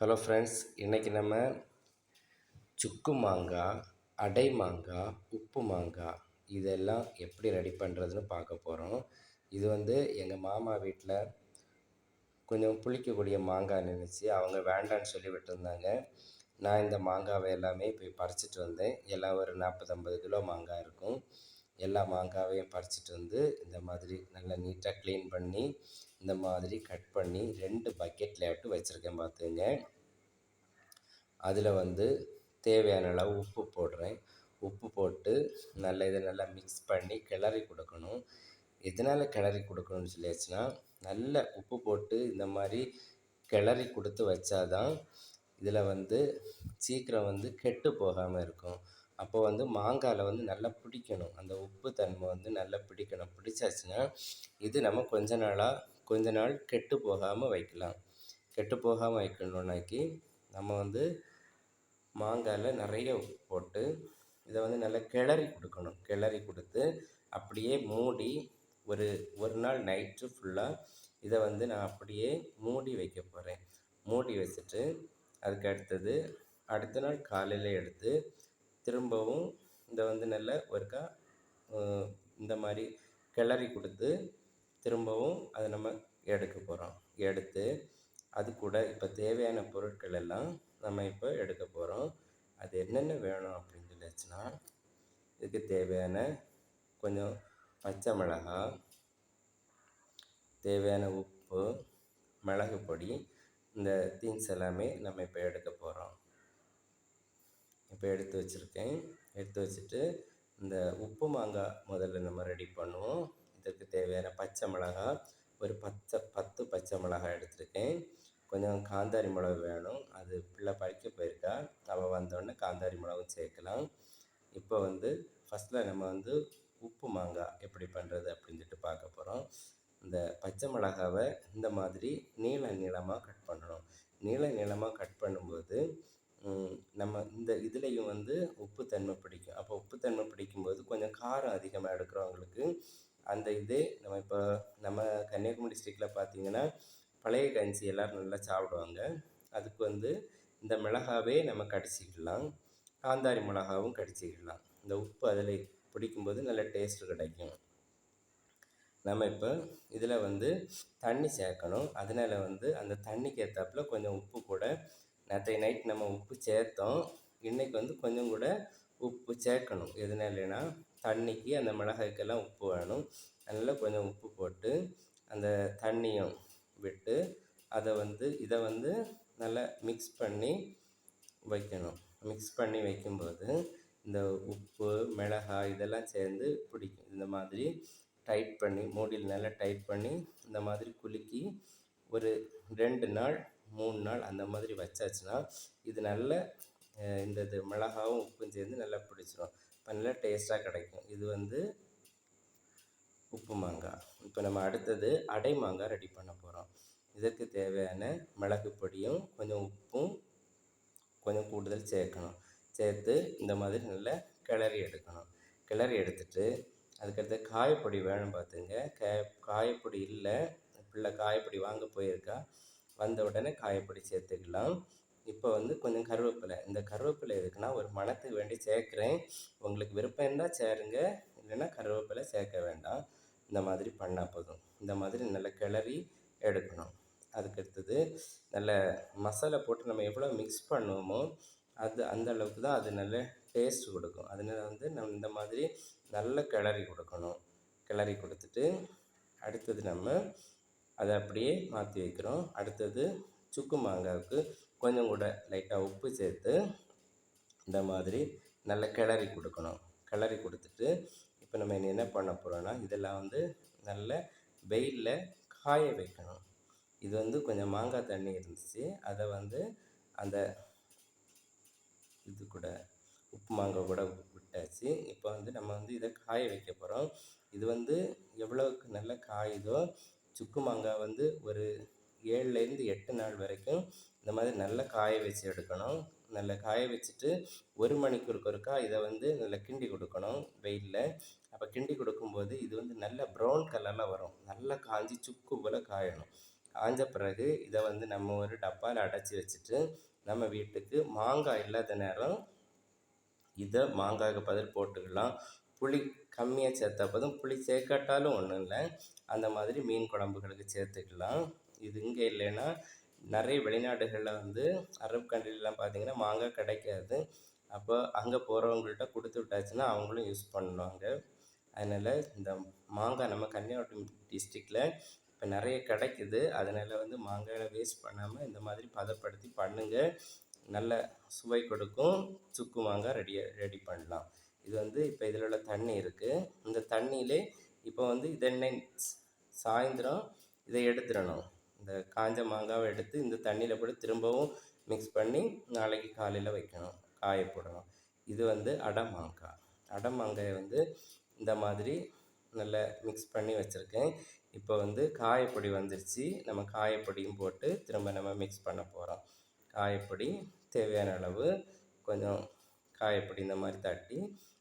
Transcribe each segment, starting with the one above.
Hello friends இன்றைக்கி நம்ம சுக்கு மாங்காய் அடை மாங்காய் உப்பு மாங்காய் இதெல்லாம் எப்படி ரெடி பண்ணுறதுன்னு பார்க்க போகிறோம் இது வந்து எங்கள் மாமா வீட்டில் கொஞ்சம் புளிக்கக்கூடிய மாங்காய் நினச்சி அவங்க வேண்டான்னு சொல்லி விட்டுருந்தாங்க. நான் இந்த மாங்காவை எல்லாமே போய் பறிச்சிட்டு வந்தேன். எல்லாம் ஒரு நாற்பது ஐம்பது கிலோ மாங்காய் இருக்கும். எல்லா மாங்காவையும் பறிச்சிட்டு வந்து இந்த மாதிரி நல்லா நீட்டாக க்ளீன் பண்ணி இந்த மாதிரி கட் பண்ணி ரெண்டு பக்கெட்டில் விட்டு வச்சுருக்கேன் பார்த்துங்க அதில் வந்து தேவையான அளவு உப்பு போடுறேன். உப்பு போட்டு நல்லா இதை நல்லா மிக்ஸ் பண்ணி கிளறி கொடுக்கணும். எதனால் கிளறி கொடுக்கணும்னு சொல்லியாச்சுன்னா நல்ல உப்பு போட்டு இந்த மாதிரி கிளறி கொடுத்து வச்சாதான் இதில் வந்து சீக்கிரம் வந்து கெட்டு போகாமல் இருக்கும். அப்போ வந்து மாங்காயில் வந்து நல்லா பிடிக்கணும். அந்த உப்பு தன்மை வந்து நல்லா பிடிக்கணும். பிடிச்சாச்சுன்னா இது நம்ம கொஞ்ச நாளாக கொஞ்ச நாள் கெட்டு போகாமல் வைக்கலாம். கெட்டு போகாமல் வைக்கணுன்னாக்கி நம்ம வந்து மாங்காயில் நிறைய உப்பு போட்டு இதை வந்து நல்லா கிளறி கொடுக்கணும். கிளறி கொடுத்து அப்படியே மூடி ஒரு ஒரு நாள் நைட்டு ஃபுல்லாக இதை வந்து நான் அப்படியே மூடி வைக்க போகிறேன் மூடி வச்சுட்டு அதுக்கு அடுத்தது அடுத்த நாள் காலையில் எடுத்து திரும்பவும் இந்த வந்து நல்ல ஒருக்கா இந்த மாதிரி கிளறி கொடுத்து திரும்பவும் அதை நம்ம எடுக்க போகிறோம் எடுத்து அது கூட இப்போ தேவையான பொருட்கள் எல்லாம் நம்ம இப்போ எடுக்க போகிறோம் அது என்னென்ன வேணும் அப்படின்னு சொல்லிச்சுன்னா இதுக்கு தேவையான கொஞ்சம் பச்சை மிளகா தேவையான உப்பு மிளகு பொடி இந்த திங்ஸ் எல்லாமே நம்ம இப்போ எடுக்க போகிறோம் இப்போ எடுத்து வச்சுருக்கேன். எடுத்து வச்சுட்டு இந்த உப்பு மாங்காய் முதல்ல நம்ம ரெடி பண்ணுவோம். இதுக்கு தேவையான பச்சை மிளகாய் ஒரு பச்சை பத்து பச்சை மிளகாய் எடுத்திருக்கேன். கொஞ்சம் காந்தாரி மிளகு வேணும். அது பிள்ளை படிக்க போயிருக்கா. அவள் வந்தோடனே காந்தாரி மிளகும் சேர்க்கலாம். இப்போ வந்து ஃபஸ்ட்டில் நம்ம வந்து உப்பு மாங்காய் எப்படி பண்ணுறது அப்படின்னு சொல்லிட்டு பார்க்க போகிறோம் இந்த பச்சை மிளகாவை இந்த மாதிரி நீள நீளமாக கட் பண்ணணும். நீள நீளமாக கட் பண்ணும்போது நம்ம இந்த இதுலேயும் வந்து உப்பு தன்மை பிடிக்கும் அப்போ உப்பு தன்மை பிடிக்கும்போது கொஞ்சம் அதிகமாக எடுக்கிறவங்களுக்கு அந்த இது நம்ம இப்போ நம்ம கன்னியாகுமரி டிஸ்ட்ரிக்டில் பார்த்தீங்கன்னா பழைய கஞ்சி எல்லோரும் நல்லா சாப்பிடுவாங்க. அதுக்கு வந்து இந்த மிளகாவே நம்ம கடிச்சிக்கலாம். காந்தாரி மிளகாவும் கடிச்சிக்கலாம். இந்த உப்பு அதில் பிடிக்கும்போது நல்ல டேஸ்ட்டு கிடைக்கும். நம்ம இப்போ இதில் வந்து தண்ணி சேர்க்கணும். அதனால் வந்து அந்த தண்ணிக்கு ஏற்றாப்புல கொஞ்சம் உப்பு கூட நேற்றைய நைட் நம்ம உப்பு சேர்த்தோம். இன்றைக்கி வந்து கொஞ்சம் கூட உப்பு சேர்க்கணும். எதனாலனா தண்ணிக்கு அந்த மிளகாய்க்கெல்லாம் உப்பு வேணும். அதனால் கொஞ்சம் உப்பு போட்டு அந்த தண்ணியும் விட்டு அதை வந்து இதை வந்து நல்லா மிக்ஸ் பண்ணி வைக்கணும். மிக்ஸ் பண்ணி வைக்கும்போது இந்த உப்பு மிளகாய் இதெல்லாம் சேர்ந்து பிடிக்கும். இந்த மாதிரி டைட் பண்ணி மூடியில் நல்லா டைட் பண்ணி இந்த மாதிரி குலுக்கி ஒரு ரெண்டு நாள் மூணு நாள் அந்த மாதிரி வச்சாச்சுன்னா இது நல்ல இந்த இது மிளகாவும் உப்பும் சேர்ந்து நல்லா பிடிச்சிரும். நல்லா டேஸ்ட்டாக கிடைக்கும். இது வந்து உப்பு மாங்காய் இப்போ நம்ம அடுத்தது அடை மாங்காய் ரெடி பண்ண போகிறோம் இதற்கு தேவையான மிளகு பொடியும் கொஞ்சம் உப்பும் கொஞ்சம் கூடுதல் சேர்க்கணும். சேர்த்து இந்த மாதிரி நல்லா கிளறி எடுக்கணும். கிளறி எடுத்துட்டு அதுக்கடுத்து காயப்பொடி வேணும் பார்த்துங்க கே காயப்பொடி இல்லை பிள்ளை காயப்பொடி வாங்க போயிருக்கா. வந்த உடனே காயப்பொடி சேர்த்துக்கலாம். இப்போ வந்து கொஞ்சம் கருவேப்பிலை. இந்த கருவேப்பிலை எதுக்குன்னா ஒரு மணத்துக்கு வேண்டி சேர்க்குறேன். உங்களுக்கு விருப்பம் இருந்தால் சேருங்க. இல்லைன்னா கருவேப்பிலை சேர்க்க வேண்டாம். இந்த மாதிரி பண்ணால் போதும். இந்த மாதிரி நல்லா கிளறி எடுக்கணும். அதுக்கு அடுத்தது நல்ல மசாலா போட்டு நம்ம எவ்வளோ மிக்ஸ் பண்ணுவோமோ அது அந்த அளவுக்கு தான் அது நல்ல டேஸ்ட் கொடுக்கும். அதனால் வந்து நம்ம இந்த மாதிரி நல்ல கிளறி கொடுக்கணும். கிளறி கொடுத்துட்டு அடுத்தது நம்ம அதை அப்படியே மாற்றி வைக்கிறோம். அடுத்தது சுக்கு மாங்காவுக்கு கொஞ்சம் கூட லைட்டாக உப்பு சேர்த்து இந்த மாதிரி நல்லா கிளறி கொடுக்கணும். கிளறி கொடுத்துட்டு இப்போ நம்ம என்ன பண்ண போகிறோன்னா இதெல்லாம் வந்து நல்ல வெயிலில் காய வைக்கணும். இது வந்து கொஞ்சம் மாங்காய் தண்ணி இருந்துச்சு. அதை வந்து அந்த இது கூட உப்பு மாங்காய் கூட விட்டாச்சு. இப்போ வந்து நம்ம வந்து இதை காய வைக்க போகிறோம் இது வந்து எவ்வளோக்கு நல்லா காயுதோ சுக்கு மாங்காய் வந்து ஒரு ஏழுலேருந்து எட்டு நாள் வரைக்கும் இந்த மாதிரி நல்லா காய வச்சு எடுக்கணும். நல்லா காய வச்சுட்டு ஒரு மணிக்கூருக்கு ஒருக்கா இதை வந்து நல்லா கிண்டி கொடுக்கணும் வெயிலில். அப்போ கிண்டி கொடுக்கும்போது இது வந்து நல்ல ப்ரௌன் கலரில் வரும். நல்லா காஞ்சி சுக்கு போல் காயணும். காஞ்ச பிறகு இதை வந்து நம்ம ஒரு டப்பாவில் அடைச்சி வச்சுட்டு நம்ம வீட்டுக்கு மாங்காய் இல்லாத நேரம் இதை மாங்காய்க்கு பதில் போட்டுக்கலாம். புளி கம்மியாக சேர்த்தப்போதும் புளி சேர்க்காட்டாலும் ஒன்றும் இல்லை. அந்த மாதிரி மீன் குழம்புகளுக்கு சேர்த்துக்கலாம். இது இங்கே இல்லைன்னா நிறைய வெளிநாடுகளில் வந்து அரபு கண்ட்ரிலலாம் பார்த்திங்கன்னா மாங்காய் கிடைக்காது. அப்போ அங்கே போகிறவங்கள்ட்ட கொடுத்து விட்டாச்சுன்னா அவங்களும் யூஸ் பண்ணுவாங்க. அதனால் இந்த மாங்காய் நம்ம கன்னியாகுமரி டிஸ்ட்ரிக்டில் இப்போ நிறைய கிடைக்குது. அதனால் வந்து மாங்காயை வேஸ்ட் பண்ணாமல் இந்த மாதிரி பதப்படுத்தி பண்ணுங்கள் நல்ல சுவை கொடுக்கும். சுக்கு மாங்காய் ரெடியாக ரெடி பண்ணலாம். இது வந்து இப்போ இதில் உள்ள தண்ணி இருக்குது இந்த தண்ணியிலே இப்போ வந்து இதெண்ணெய் சாயந்தரம் இதை எடுத்துடணும். இந்த காஞ்ச மாங்காவை எடுத்து இந்த தண்ணியில் போட்டு திரும்பவும் மிக்ஸ் பண்ணி நாளைக்கு காலையில் வைக்கணும் காய போடணும். இது வந்து அடை மாங்காய். அடை மாங்காயை வந்து இந்த மாதிரி நல்லா மிக்ஸ் பண்ணி வச்சுருக்கேன். இப்போ வந்து காயப்பொடி வந்துருச்சு. நம்ம காயப்பொடியும் போட்டு திரும்ப நம்ம மிக்ஸ் பண்ண போகிறோம் காயப்பொடி தேவையான அளவு கொஞ்சம் காயப்பொடி இந்த மாதிரி தட்டி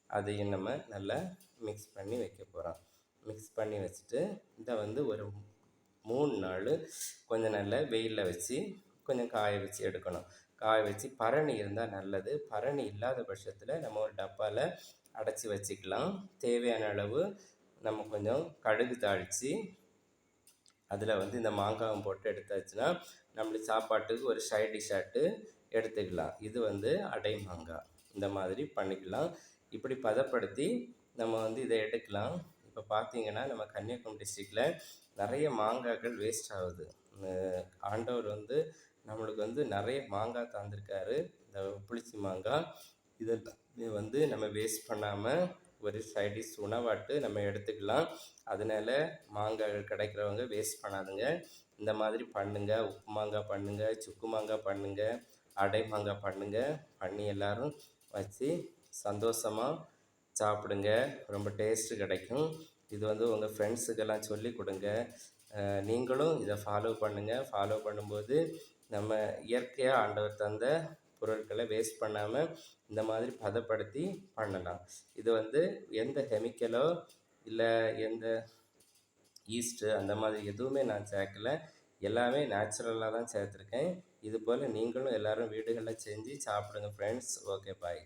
அதையும் நம்ம நல்லா மிக்ஸ் பண்ணி வைக்க போகிறோம் மிக்ஸ் பண்ணி வச்சுட்டு இதை வந்து ஒரு மூணு நாள் கொஞ்சம் நல்லா வெயிலில் வச்சு கொஞ்சம் காய வச்சு எடுக்கணும். காய வச்சு பரணி இருந்தால் நல்லது. பரணி இல்லாத பட்சத்தில் நம்ம ஒரு டப்பாவில் அடைச்சி வச்சுக்கலாம். தேவையான அளவு நம்ம கொஞ்சம் கடுகு தாளித்து அதில் வந்து இந்த மாங்காவும் போட்டு எடுத்தாச்சுன்னா நம்மளுக்கு சாப்பாட்டுக்கு ஒரு சைட் டிஷ்ஷாட்டு எடுத்துக்கலாம். இது வந்து அடை மாங்காய் இந்த மாதிரி பண்ணிக்கலாம். இப்படி பதப்படுத்தி நம்ம வந்து இதை எடுக்கலாம். இப்போ பார்த்தீங்கன்னா நம்ம கன்னியாகுமரி டிஸ்ட்ரிக்டில் நிறைய மாங்காய்கள் வேஸ்ட் ஆகுது. ஆண்டவர் வந்து நம்மளுக்கு வந்து நிறைய மாங்காய் தந்திருக்காரு. இந்த புளிச்சி மாங்காய். இதை வந்து நம்ம வேஸ்ட் பண்ணாமல் ஒரு சைடிஷ் உணவாட்டு நம்ம எடுத்துக்கலாம். அதனால மாங்காய் கிடைக்கிறவங்க வேஸ்ட் பண்ணாதுங்க. இந்த மாதிரி பண்ணுங்கள் உப்பு மாங்காய் பண்ணுங்கள் சுக்கு மாங்காய் பண்ணுங்கள் அடை மாங்காய் பண்ணுங்கள் பண்ணி எல்லாரும் வச்சு சந்தோஷமாக சாப்பிடுங்க. ரொம்ப டேஸ்ட்டு கிடைக்கும். இது வந்து உங்கள் ஃப்ரெண்ட்ஸுக்கெல்லாம் சொல்லி கொடுங்க. நீங்களும் இதை ஃபாலோ பண்ணுங்கள் ஃபாலோ பண்ணும்போது நம்ம இயற்கையாக ஆண்டவர் தந்த பொருட்களை வேஸ்ட் பண்ணாமல் இந்த மாதிரி பதப்படுத்தி பண்ணலாம். இது வந்து எந்த கெமிக்கலோ இல்லை எந்த ஈஸ்ட்டு அந்த மாதிரி எதுவுமே நான் சேர்க்கல. எல்லாமே நேச்சுரலாக தான் சேர்த்துருக்கேன். இது போல் நீங்களும் எல்லோரும் வீடுகளில் செஞ்சு சாப்பிடுங்க ஃப்ரெண்ட்ஸ் ஓகே பாய்